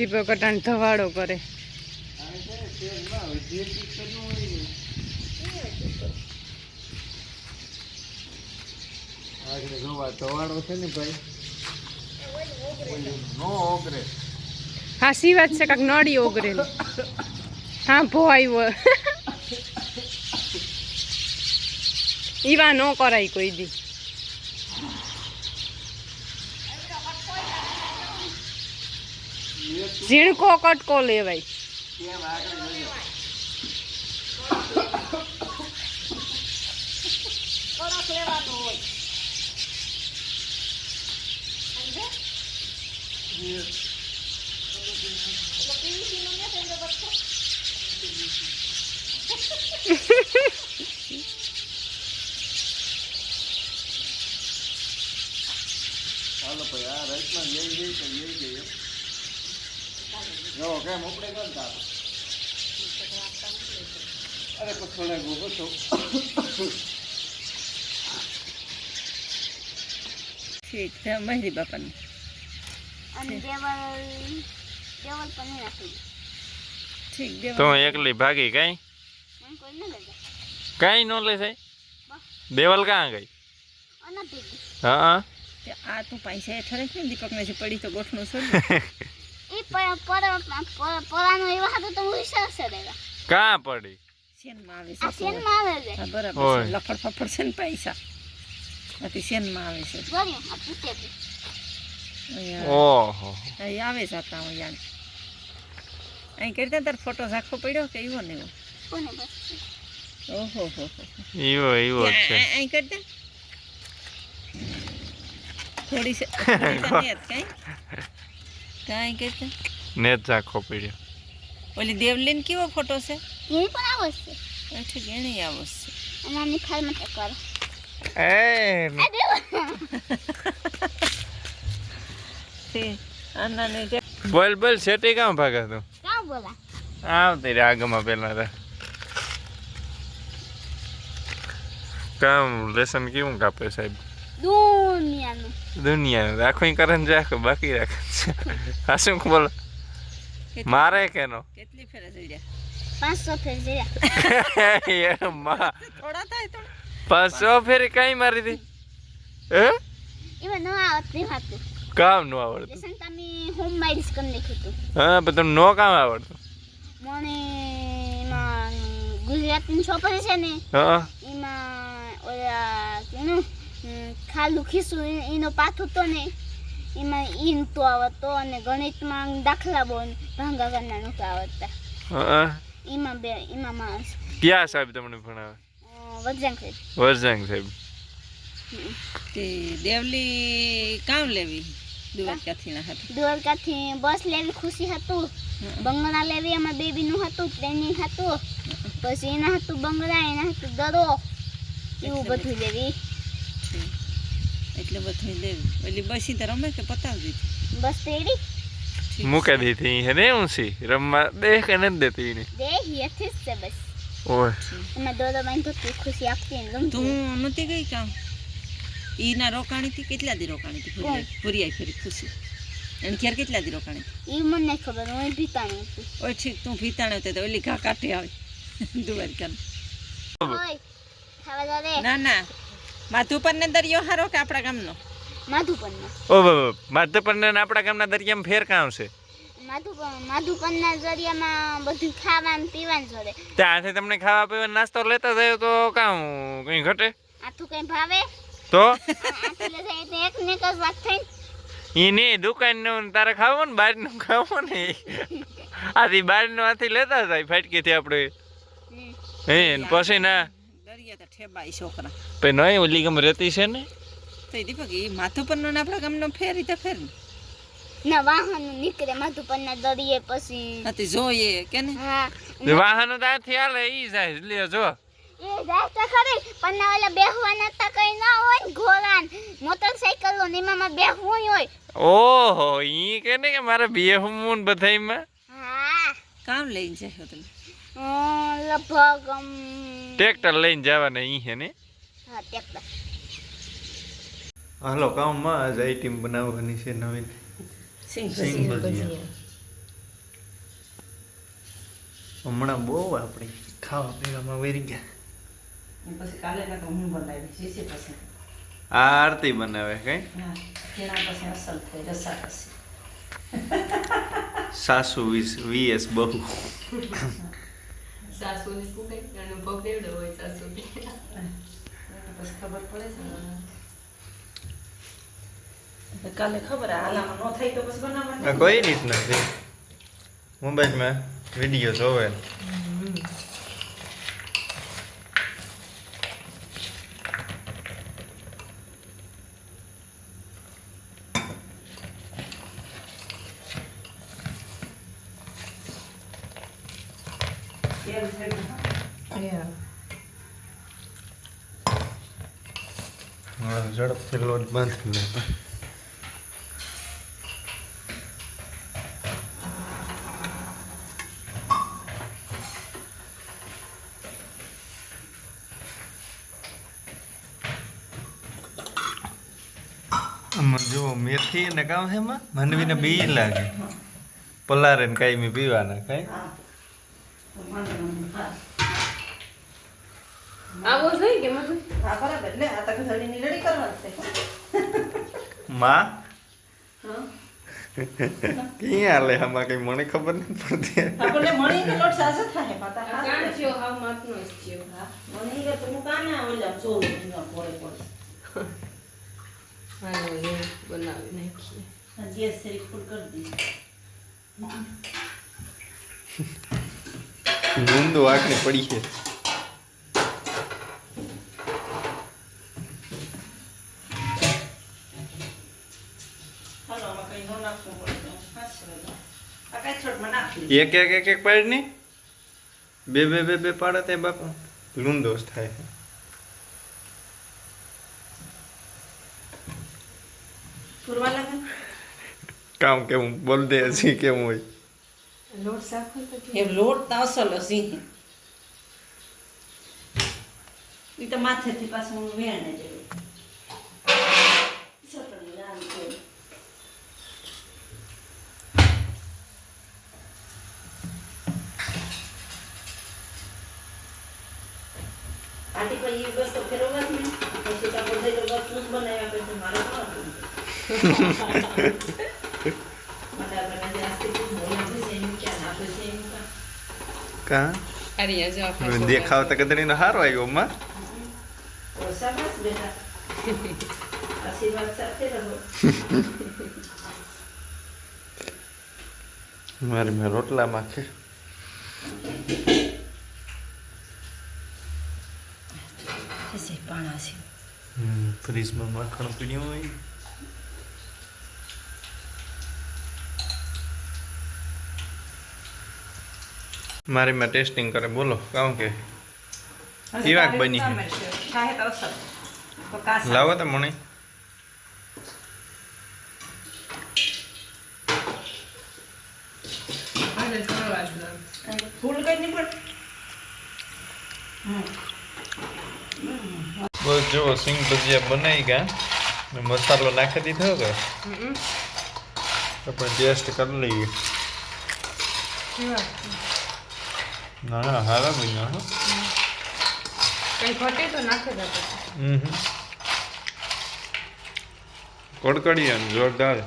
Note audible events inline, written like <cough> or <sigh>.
જીભો કટાણ ધવાડો કરે. ધવાડો છે ને ભાઈ? નો ઓગરે. હા સી વાત છે કાંક નળી ઓગરેલી હા ભો આવ્યો ઈવા નો કરાય કોઈ દી. ઝીણકો કટકો લેવાય કેમ આગળ જજો હાલો ભાઈ આ રાઈટમાં લઈ જઈ તો લઈ જઈએ જો કેમ ઉપડે અરે ગોગો છો. ઠીક છે મહેરી બાપાની. અને દેવલ દેવલ પણ નહીં રાખી. ઠીક તો એકલી ભાગી કઈ? કઈ ન લઈ કઈ નો લે છે દેવલ કાં ગઈ? હા આ તું પૈસા હેઠળ દીપક ને પડી તો ગોઠનું છે <laughs> પરાનો એવા હતો તો હું વિશ્વાસ છે દેવા કાં પડી? શેનમાં આવે છે સેનમાં આવે છે? બરાબર છે. લફડ ફફડ છે ને પૈસા. આથી શેનમાં આવે છે? પૂછે ઓહો. અહીં આવે છે આતા યાર અહીં કરતા તાર ફોટો રાખવો પડ્યો કે એવો ને એવો કોને ઓહો હો હો એવો એવો છે. અહીં કરતા થોડી છે. <laughs> કાંઈ કાંઈ કે ને જ ઝાંખો પડ્યો. ઓલી દેવલીન કેવો ફોટો છે? એ પણ આવશે છે. અચ્છા આવશે આવો છે. અને આની ખાલ માટે કરો. એ આ આના ને જે બોલ બોલ સેટી કામ ભાગા તું? કામ બોલા. આવતી રે આગમાં પેલા રે. કામ લેસન કેવું કાપે સાહેબ? દુનિયાનું. દુનિયા રાખો કરે ને રાખો બાકી રાખે હા શું બોલો? મારે કે નો કેટલી ફેરે જોઈ રહ્યા? પાંચસો ફેર જોઈ <laughs> માં. થોડા થાય તો પાંચસો ફેરી કઈ મારી દી? હે? એમાં ન આવત નહીં હતું કામ નો આવડતું. લેસન તમે હોમ માઈડ્સ કમ નાખ્યું હા પણ તમને નો કામ આવડતું. મને એમાં ગુજરાતની છોકરી છે ને. હા. એમાં ઓલા કેનું? ખાલું ખીસું એનો પાથો તો ને એમાં ઈન તો આવડતો અને ગણિતમાં દાખલા બોન ભાંગા કરના નહોતા આવડતા એમાં બે એમાં માણસ. ક્યાં સાહેબ તમને ભણાવે? વરજાંગ સાહેબ. વરજાંગ સાહેબ. તે દેવલી કામ લેવી? દ્વારકાથી ના હતી દ્વારકાથી બસ લેવી ખુશી હતું. બંગલા લેવી એમાં બેબીનું હતું ટ્રેનિંગ હતું. પછી એના હતું બંગલા એના હતું દરો. એવું બધું. લેવી. એટલે બધું લેવી ઓલી બસી તો રમે કે પતાવી દીધી? બસ તેડી? મૂકે દીધી હે ને ઊંસી રમવા દે કે નથી દેતી ને દે હેથી છે બસ. ઓય. એમાં દોરો બાંધતો તી ખુશી આપતી ને તું નતી ગઈ કામ? ઈના રોકાણી થી કેટલા દી રોકાણી થી પૂરી આઈ ફરી ખુશી. એને ઘેર કેટલા દી રોકાણી ઈ એ મને નહીં ખબર હું ભીતાણી હતી. ઓય ઠીક તું ભીતાણે હતી તો ઓલી ઘા કાઢી આવે. <laughs> દ્વારકા ઓય ખાવા દો ના ના. માધુપર ને દરિયો હારો કે આપણા ગામનો? માધુપરનો. ઓ માધુપરને માધપરને આપણા ગામના દરિયામાં ફેર કામ છે માધુપર માધુપરના જરિયામાં બધું ખાવાનું પીવાનું જોડે ત્યાંથી તમને ખાવા પીવાનો નાસ્તો લેતા જાય તો કામ કંઈ ઘટે? આથું કઈ ભાવે? તો? એક ને એક વાત થઈ એની દુકાનનું તારે ખાવું ને બહારનું ખાવું ને આથી બહારનું આથી લેતા જાય ફાટકીથી આપણે. હે પછી ના. દરિયા તો ઠેબાઈ છોકરા. પછી નહીં ઓલી ગમ રહેતી છે ને? તો એ દીપક એ માથુપરનો ને આપણા ગામનો ફેરી તો ફેર. ના વાહન નીકળે માધુપરના દરિયે પછી. નથી જોઈએ કે ને? હા. વાહનો ત્યાંથી હાલે ઈ જાય લ્યો જો. એ જાય તો ખરી પણ ના ઓલા બેહવાના તો કઈ ના હોય ને ઘોડા મોટરસાઇકલ ને એમાં બેહવું હોય. ઓહો ઈ કે ને કે મારે બે બધા બધાયમાં? હા. કામ લઈને જાય તમે. લગભગ ટ્રેક્ટર લઈને જવાના અહીં હે ને? હાલો કામમાં આજ આઈટમ બનાવવાની છે નવીન. સિંગ ભજીયા હમણાં બહુ આપણી ખાવા પીવામાં વેરી ગયા. આ આરતી બનાવે કઈ? હા તેના પછી અસલ થઈ રસા પછી સાસુ વીસ વીએસ બહુ. સાસુને પૂછે અને પકડેવડો હોય સાસુને. પછી ખબર પડે છે કાલે ખબર હાલામાં ન થાય તો પછી આ કોઈ રીતના મોબાઈલમાં વીડિયો જોવે. ઝડપથી લોટ બાંધી લે જુઓ, મેથી ને કામ છે એમાં? માનવીને બી લાગે. પલારે ને કાંઈ પીવાના, કઈ? આવો જોઈએ કે હા બરાબર એટલે આ તો ઘડીની લડી કરવા છે માં? ક્યાં હાલે આમાં કઈ મને ખબર નથી પડતી. આપણને મળી કે લોટ સાસો થાય? પાતા હા કાણ થયો? હાવ માપનો જ થયો. હા મળી કે તું કાને ઓલા ચોલ ના પોરે પોરે હાલો એ બનાવી નાખીએ. ગેસ સરી ફૂલ કરી દીધી. આ કાંઈ પડી છે એક એક એક એક પાડની બે બે બે બે પાડે તે બાપુ. લૂંદોસ થાય કામ કેવું બોલ દે હજી કેવું હોય. લોટ હતો એ લોટ તો અસલ હસી એ તો માથેથી પાછું વેણે જેવું બનાવ્યા પછી તેલ. <laughs> આટી પછી એ બસ તો ફેરવવા જ નહીં પછી તો બધે તો બસ બનાવ્યા પછી મારે કોણ માટે આપણે જાસ્તી બોલા છે એમ ક્યાં આપે છે એમ ક્યાં કા અરે જો આપણે દેખાવ તો કદડીનો હારો આવ્યો માં મારે મેં રોટલા માખે ફ્રીજમાં માખણ પીડ્યું હોય મારી માં ટેસ્ટિંગ કરે બોલો કહું કે? કેવાક બની. લાવો તો મને બસ જો સિંગ ભજીયા બનાવી ગયા. મસાલો નાખી દીધો કે આપણે ટેસ્ટ કરી લઈએ. કેવા? ના ના હારા બન્યા હો. કઈ ઘટે તો નાખે જ હમ કડકડી જોરદાર.